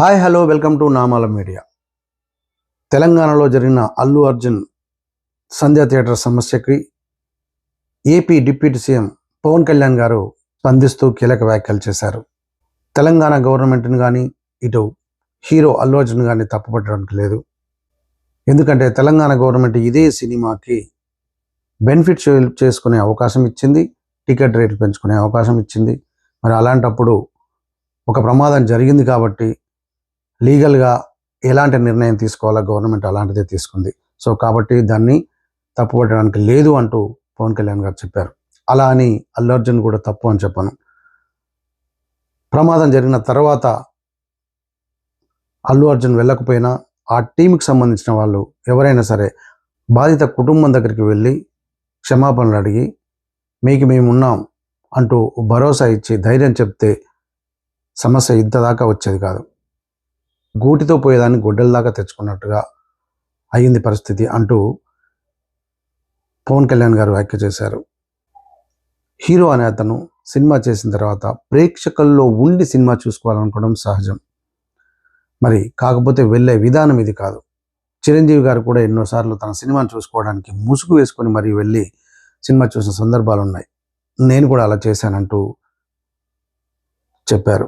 Hi hello welcome to Namala media. తెలంగాణలో జరిగిన Allu Arjun Sandhya theatre సమస్యకి AP deputy CM Pawan Kalyan garu స్పందిస్తూ కీలక వ్యాఖ్యలు చేశారు. తెలంగాణ గవర్నమెంట్ని కానీ ఇటు హీరో అల్లు అర్జున్ కానీ తప్పుపట్టడానికి లేదు. ఎందుకంటే తెలంగాణ గవర్నమెంట్ ఇదే సినిమాకి బెనిఫిట్ చేసుకునే అవకాశం ఇచ్చింది టికెట్ రేట్లు పెంచుకునే అవకాశం ఇచ్చింది. మరి అలాంటప్పుడు ఒక ప్రమాదం జరిగింది కాబట్టి లీగల్గా ఎలాంటి నిర్ణయం తీసుకోవాలో గవర్నమెంట్ అలాంటిదే తీసుకుంది. సో కాబట్టి దాన్ని తప్పుపట్టడానికి లేదు అంటూ పవన్ కళ్యాణ్ గారు చెప్పారు. అలా అని అల్లు అర్జున్ కూడా తప్పు అని చెప్పను. ప్రమాదం జరిగిన తర్వాత అల్లు అర్జున్ వెళ్ళకపోయినా ఆ టీంకి సంబంధించిన వాళ్ళు ఎవరైనా సరే బాధిత కుటుంబం దగ్గరికి వెళ్ళి క్షమాపణలు అడిగి మీకు మేమున్నాం అంటూ భరోసా ఇచ్చి ధైర్యం చెప్తే సమస్య ఇంత దాకా వచ్చేది కాదు. గూటితో పోయేదాన్ని గొడ్డల దాకా తెచ్చుకున్నట్టుగా అయ్యింది పరిస్థితి అంటూ పవన్ కళ్యాణ్ గారు వ్యాఖ్య చేశారు. హీరో అనే అతను సినిమా చేసిన తర్వాత ప్రేక్షకుల్లో ఉండి సినిమా చూసుకోవాలనుకోవడం సహజం. మరి కాకపోతే వెళ్ళే విధానం ఇది కాదు. చిరంజీవి గారు కూడా ఎన్నోసార్లు తన సినిమాను చూసుకోవడానికి ముసుగు వేసుకొని మరీ వెళ్ళి సినిమా చూసిన సందర్భాలు ఉన్నాయి నేను కూడా అలా చేశానంటూ చెప్పారు.